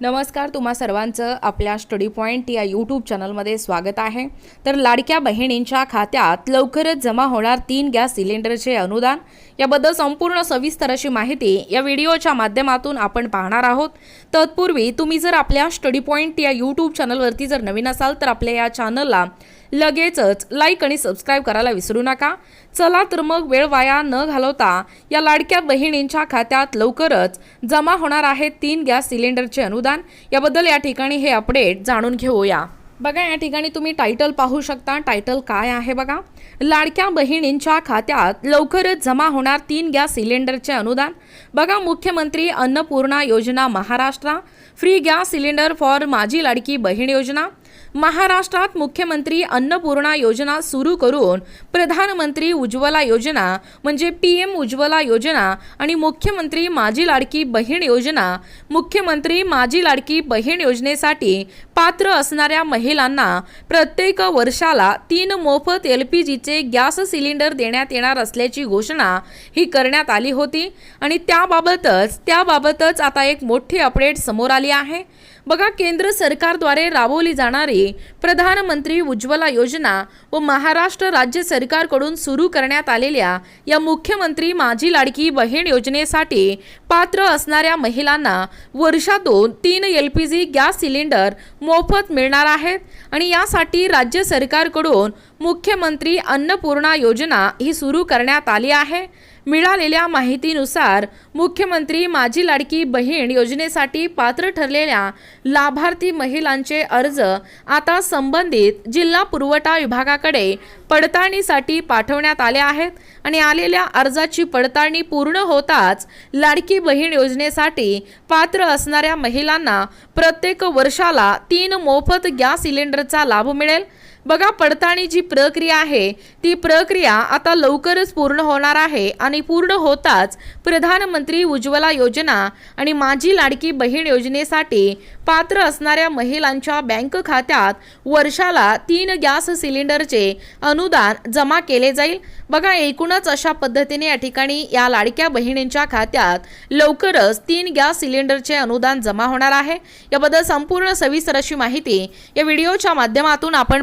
नमस्कार तुम्हा सर्वांचं आपल्या स्टडी पॉईंट या यूट्यूब चॅनलमध्ये स्वागत आहे. तर लाडक्या बहिणींच्या खात्यात लवकरच जमा होणार तीन गॅस सिलेंडरचे अनुदान. याबद्दल संपूर्ण सविस्तर अशी माहिती या व्हिडिओच्या माध्यमातून आपण पाहणार आहोत. तत्पूर्वी तुम्ही जर आपल्या स्टडी पॉईंट या यूट्यूब चॅनलवरती जर नवीन असाल तर आपल्या या चॅनलला लगेचच लाईक आणि सबस्क्राईब करायला विसरू नका. चला तर मग वेळ वाया न घालवता या लाडक्या बहिणींच्या खात्यात लवकरच जमा होणार आहेत तीन गॅस सिलेंडरचे अनुदान. याबद्दल या ठिकाणी हे अपडेट जाणून घेऊया. बघा या ठिकाणी तुम्ही टायटल पाहू शकता. टायटल काय आहे बघा? लाडक्या बहिणींच्या खात्यात लवकरच जमा होणार तीन गॅस सिलेंडरचे अनुदान. बघा मुख्यमंत्री अन्नपूर्णा योजना Maharashtra. Free gas cylinder for Majhi Ladki Bahin योजना. महाराष्ट्रात मुख्यमंत्री अन्नपूर्णा योजना सुरू करून प्रधानमंत्री उज्ज्वला योजना म्हणजे पी एम उज्ज्वला योजना आणि मुख्यमंत्री माझी लाडकी बहीण योजना मुख्यमंत्री माझी लाडकी बहीण योजनेसाठी पात्र असणाऱ्या महिलांना प्रत्येक वर्षाला तीन मोफत एल पी जीचे गॅस सिलेंडर देण्यात येणार असल्याची घोषणा ही करण्यात आली होती. आणि त्याबाबतच त्याबाबतच आता एक मोठी अपडेट समोर आली आहे. बघा केंद्र सरकारद्वारे राबवली जाणारी प्रधानमंत्री उज्ज्वला योजना व महाराष्ट्र राज्य सरकारकडून सुरू करण्यात आलेल्या या मुख्यमंत्री माझी लाडकी बहीण योजनेसाठी पात्र असणाऱ्या महिलांना वर्षातून तीन L P G gas cylinder मोफत मिळणार आहेत आणि यासाठी राज्य सरकारकडून मुख्यमंत्री अन्नपूर्णा योजना ही सुरू करण्यात आली आहे. मिळालेल्या माहितीनुसार मुख्यमंत्री माझी लाडकी बहीण योजनेसाठी पात्र ठरलेल्या लाभार्थी महिलांचे अर्ज आता संबंधित जिल्हा पुरवठा विभागाकडे पडताळणीसाठी पाठवण्यात आले आहेत आणि आलेल्या अर्जाची पडताळणी पूर्ण होताच लाडकी बहीण योजनेसाठी पात्र असणाऱ्या महिलांना प्रत्येक वर्षाला तीन मोफत गॅस सिलेंडरचा लाभ मिळेल. बघा पडताळणी जी प्रक्रिया आहे ती प्रक्रिया आता लवकरच पूर्ण होणार आहे आणि पूर्ण होताच प्रधानमंत्री उज्ज्वला योजना आणि माझी लाडकी बहीण योजनेसाठी पात्र असणाऱ्या महिलांच्या बँक खात्यात वर्षाला तीन गॅस सिलेंडरचे अनुदान जमा केले जाईल. बघा एकूणच अशा पद्धतीने या ठिकाणी या लाडक्या बहिणींच्या खात्यात लवकरच तीन गॅस सिलेंडरचे अनुदान जमा होणार आहे. याबद्दल संपूर्ण सविस्तर अशी माहिती या व्हिडिओच्या माध्यमातून आपण